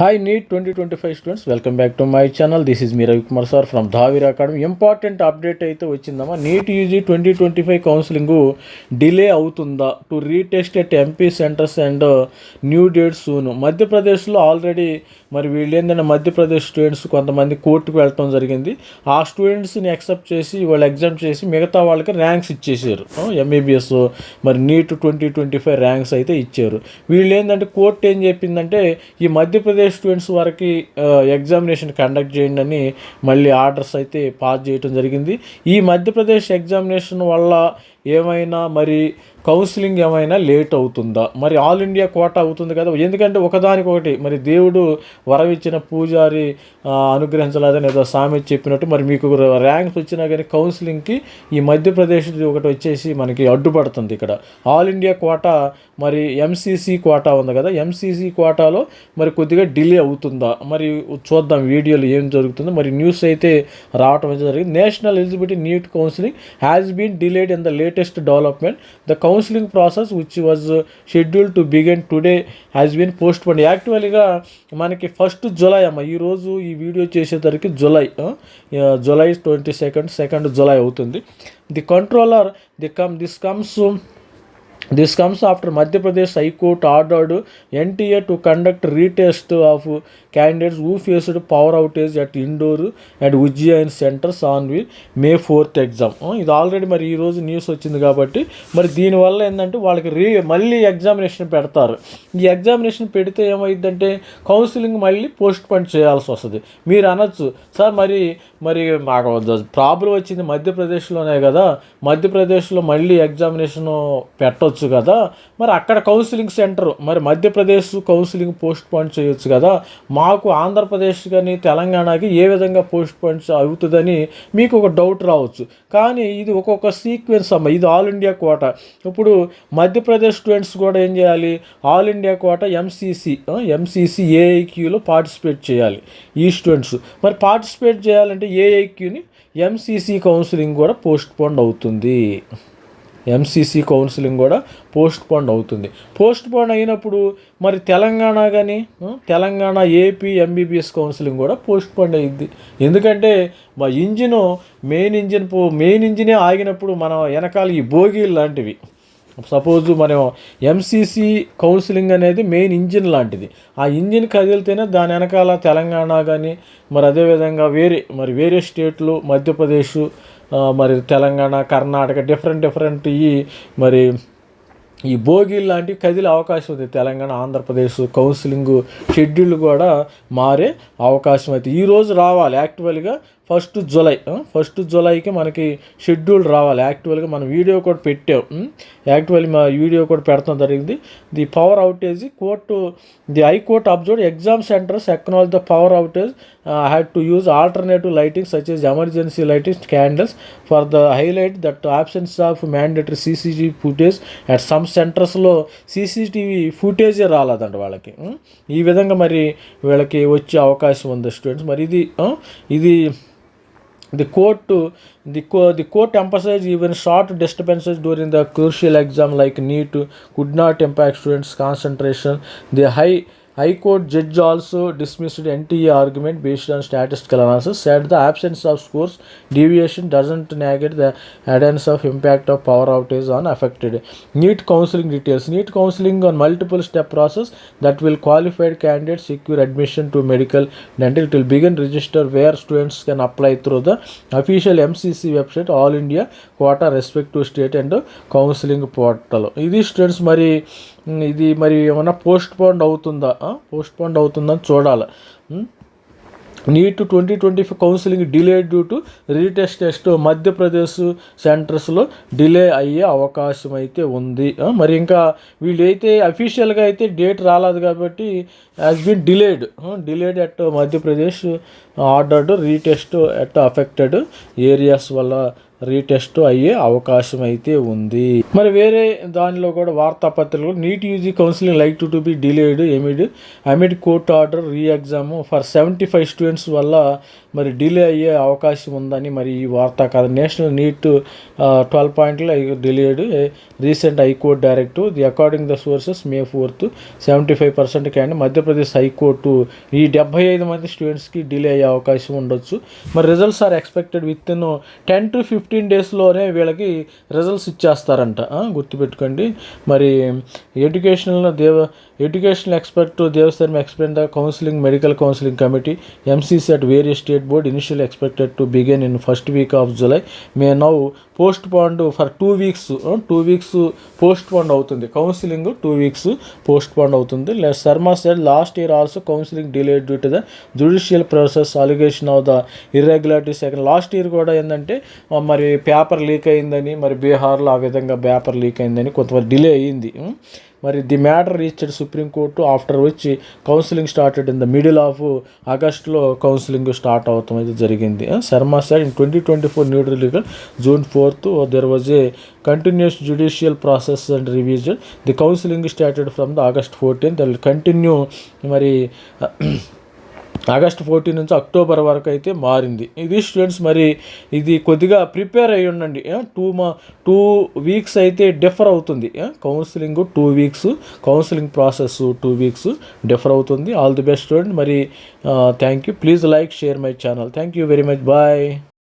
Hi NEET twenty twenty five students welcome back to my channel this is me Ravikumar sir from Dhaveer academy important update అయితే వచ్చిందమ్మా. NEET UG twenty twenty five counselling delay అవుతుందా? To retest at MP centres and new date soon మధ్యప్రదేశ్లో already మరి వీళ్ళు ఏంటంటే Madhya Pradesh students కొంతమంది కోర్టుకు వెళ్ళటం జరిగింది. ఆ స్టూడెంట్స్ని యాక్సెప్ట్ చేసి వాళ్ళు ఎగ్జామ్ చేసి మిగతా వాళ్ళకి ర్యాంక్స్ ఇచ్చేసారు. ఎంబీబీఎస్ మరి NEET twenty twenty five ranks అయితే ఇచ్చారు. వీళ్ళు ఏంటంటే కోర్టు ఏం చెప్పిందంటే ఈ మధ్యప్రదేశ్ స్టూడెంట్స్ వరకు ఎగ్జామినేషన్ కండక్ట్ చేయండి అని మళ్ళీ ఆర్డర్స్ అయితే పాస్ చేయడం జరిగింది. ఈ మధ్యప్రదేశ్ ఎగ్జామినేషన్ వల్ల ఏమైనా మరి కౌన్సిలింగ్ ఏమైనా లేట్ అవుతుందా? మరి ఆల్ ఇండియా కోట అవుతుంది కదా. ఎందుకంటే ఒకదానికొకటి మరి దేవుడు వరవిచ్చిన పూజారి అనుగ్రహించలేదని ఏదో సామెత చెప్పినట్టు మరి మీకు ర్యాంక్స్ వచ్చినా కానీ కౌన్సిలింగ్కి ఈ మధ్యప్రదేశ్ ఒకటి వచ్చేసి మనకి అడ్డుపడుతుంది ఇక్కడ. ఆల్ ఇండియా కోట మరి ఎంసీసీ కోటా ఉంది కదా. ఎంసీసీ కోటాలో మరి కొద్దిగా డిలే అవుతుందా? మరి చూద్దాం వీడియోలో ఏం జరుగుతుందో. మరి న్యూస్ అయితే రావటం అయితే జరిగింది. National eligibility NEET counselling has been delayed in the late latest development the counselling process which was scheduled to begin today has been postponed యాక్చువల్గా మనకి ఫస్ట్ జులై అమ్మ ఈరోజు ఈ వీడియో చేసేసరికి July July twenty second second July అవుతుంది. The controller the come this comes this comes after Madhya Pradesh high court ordered NTA to conduct retest of candidates who faced power outage at Indore and Ujjain centres on we May fourth exam ఇది already మరి ఈరోజు news వచ్చింది కాబట్టి మరి దీనివల్ల ఏంటంటే వాళ్ళకి రీ మళ్ళీ ఎగ్జామినేషన్ పెడతారు. ఈ ఎగ్జామినేషన్ పెడితే ఏమైందంటే కౌన్సిలింగ్ మళ్ళీ పోస్ట్ పోన్ చేయాల్సి వస్తుంది. మీరు అనొచ్చు. సార్ మరి మరి మాకు ప్రాబ్లం వచ్చింది మధ్యప్రదేశ్లోనే కదా. మధ్యప్రదేశ్లో మళ్ళీ ఎగ్జామినేషన్ పెట్టవచ్చు కదా. మరి అక్కడ కౌన్సిలింగ్ సెంటర్ మరి మధ్యప్రదేశ్ కౌన్సిలింగ్ పోస్ట్ పోన్ చేయొచ్చు కదా. మాకు ఆంధ్రప్రదేశ్ కానీ తెలంగాణకి ఏ విధంగా పోస్ట్ పోన్ అవుతుందని మీకు ఒక డౌట్ రావచ్చు. కానీ ఇది ఒక్కొక్క సీక్వెన్స్ అమ్మ ఇది ఆల్ ఇండియా కోట. ఇప్పుడు మధ్యప్రదేశ్ స్టూడెంట్స్ కూడా ఏం చేయాలి? All India quota MCC MCC ఏఐక్యూలో participate చేయాలి ఈ స్టూడెంట్స్. మరి పార్టిసిపేట్ చేయాలంటే ఏఐక్యూని ఎంసీసీ కౌన్సిలింగ్ కూడా పోస్ట్ పోండ్ అవుతుంది ఎంసీసీ కౌన్సిలింగ్ కూడా పోస్ట్ పోండ్ అవుతుంది. పోస్ట్ పోండ్ అయినప్పుడు మరి తెలంగాణ కానీ తెలంగాణ ఏపీ ఎంబీబీఎస్ కౌన్సిలింగ్ కూడా పోస్ట్ పోండ్ అయింది. ఎందుకంటే మా ఇంజిన్ మెయిన్ ఇంజిన్ పో మెయిన్ ఇంజినే ఆగినప్పుడు మనం వెనకాల ఈ బోగీలు లాంటివి. సపోజ్ మనం ఎంసీసీ కౌన్సిలింగ్ అనేది మెయిన్ ఇంజిన్ లాంటిది. ఆ ఇంజిన్ కదిలితేనే దాని వెనకాల తెలంగాణ కానీ మరి అదేవిధంగా వేరే మరి వేరే స్టేట్లు మధ్యప్రదేశ్ మరి తెలంగాణ కర్ణాటక డిఫరెంట్ డిఫరెంట్ ఈ మరి ఈ బోగీలు లాంటివి కదిలే అవకాశం ఉంది. తెలంగాణ ఆంధ్రప్రదేశ్ కౌన్సిలింగ్ షెడ్యూల్ కూడా మారే అవకాశం అయితే ఈరోజు రావాలి. యాక్చువల్గా ఫస్ట్ జూలై ఫస్ట్ జులైకి మనకి షెడ్యూల్ రావాలి. యాక్చువల్గా మనం వీడియో కూడా పెట్టాం. యాక్చువల్లీ మా వీడియో కూడా పెడతాం జరిగింది. The power outage court the high court observe exam centres acknowledge the power outage had to use alternative lighting such as emergency lighting candles for the highlight that absence of mandatory CCTV footage at some సెంటర్స్లో CCTV ఫుటేజే రాలేదంట వాళ్ళకి. ఈ విధంగా మరి వీళ్ళకి వచ్చే అవకాశం ఉంది స్టూడెంట్స్ మరి ఇది ఇది the court to the, co- the court emphasized even short disturbances during the crucial exam like need to could not impact students concentration. The high high court judge also dismissed NTA argument based on statistical analysis set the absence of scores deviation doesn't negate the absence of impact of power outage on affected NEET counselling details NEET counselling on multiple step process that will qualified candidate secure admission to medical dental it will begin register where students can apply through the official MCC website all India quota respect to state and counselling portal ఇది students మరి ఇది మరి ఏమైనా post phone అవుతుందా? Postponed అవుతుందని చూడాలి. NEET twenty twenty five counselling delay due to retest test Madhya Pradesh సెంటర్స్లో delay అయ్యే అవకాశం అయితే ఉంది మరి ఇంకా వీళ్ళైతే అఫీషియల్గా అయితే డేట్ రాలేదు కాబట్టి has been delayed delayed at Madhya Pradesh ordered retest at affected areas వల్ల రీటెస్ట్ అయ్యే అవకాశం అయితే ఉంది. మరి వేరే దానిలో కూడా వార్తాపత్రికలు NEET UG counselling like to be delayed amid amid court order re exam for seventy five students వల్ల మరి డిలే అయ్యే అవకాశం ఉందని మరి ఈ వార్తా కథ నేషనల్ నీట్ ట్వెల్వ్ పాయింట్లో delayed recent high court direct the according the sources May fourth seventy five percent candy Madhya Pradesh high court. ఈ డెబ్బై ఐదు మంది స్టూడెంట్స్కి డిలే అయ్యే అవకాశం ఉండొచ్చు. మరి results are expected with in ten to fifteen డేస్లోనే వీళ్ళకి రిజల్ట్స్ ఇచ్చేస్తారంట. గుర్తుపెట్టుకోండి. మరి ఎడ్యుకేషనల్ దేవ educational expert Devasthanam explain the counselling medical counselling committee MCC at various state board initial expected to begin in first week of July may now postponed for two weeks two weeks postponed అవుతుంది. Counselling two weeks post pond అవుతుంది Sharma said last year also counselling delayed due to the judicial process allegation of the irregularities second last year కూడా ఏంటంటే మరి paper leak అయిందని మరి బీహార్లో ఆ విధంగా పేపర్ లీక్ అయిందని కొంత డిలే అయ్యింది. మరి the matter reached supreme court after వచ్చి counselling started in the middle of ఆగస్ట్లో కౌన్సిలింగ్ స్టార్ట్ అవటం అయితే జరిగింది. Sharma sir in twenty twenty four new ఢిల్లీలో June fourth there was a continuous judicial process and revision the counselling started from the August fourteen దల్ continue మరి August fourteen నుంచి October వరకు అయితే మారింది. ఇది స్టూడెంట్స్ మరి ఇది కొద్దిగా ప్రిపేర్ అయ్యి ఉండండి. టూ మా టూ వీక్స్ అయితే డిఫర్ అవుతుంది. Counselling two weeks counselling process two weeks defer అవుతుంది. ఆల్ ది బెస్ట్ స్టూడెంట్ మరి thank you please like share my channel thank you very much bye